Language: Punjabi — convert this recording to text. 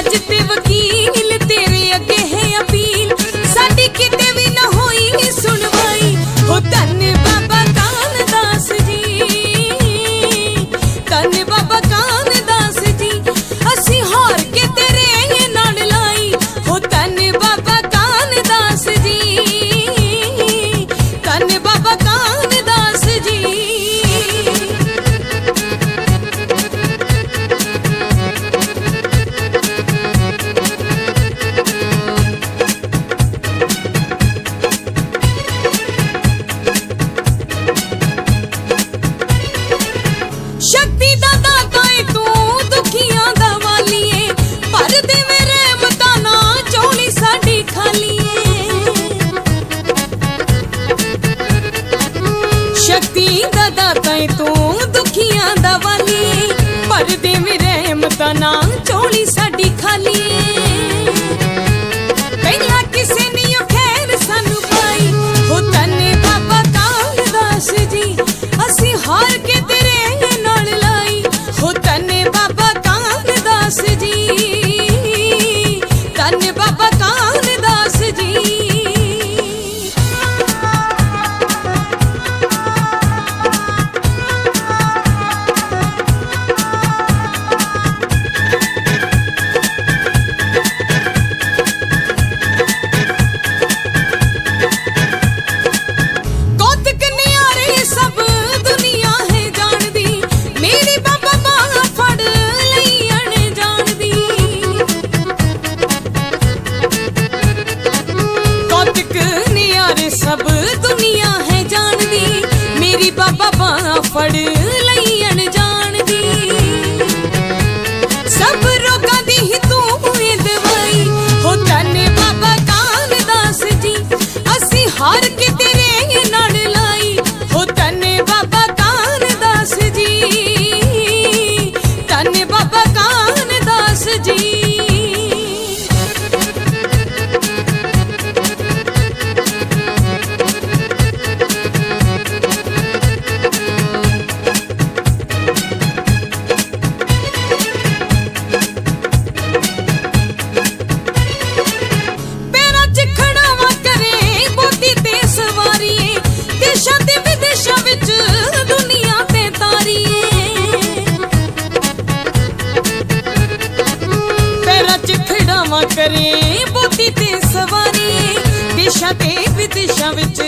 सजते वकील ਦਾ ਤੈਂ ਤੂੰ ਦੁਖੀਆਂ ਦਾ ਵਾਲੀ। ਪਰ ਦੇ படு ਸੇਵਾ ਕਰੇ ਬੁੱਧੀ ਤੇ ਸਵਾਰੀ ਦਿਸ਼ਾ ਤੇ ਵਿਦਿਸ਼ਾ ਵਿੱਚ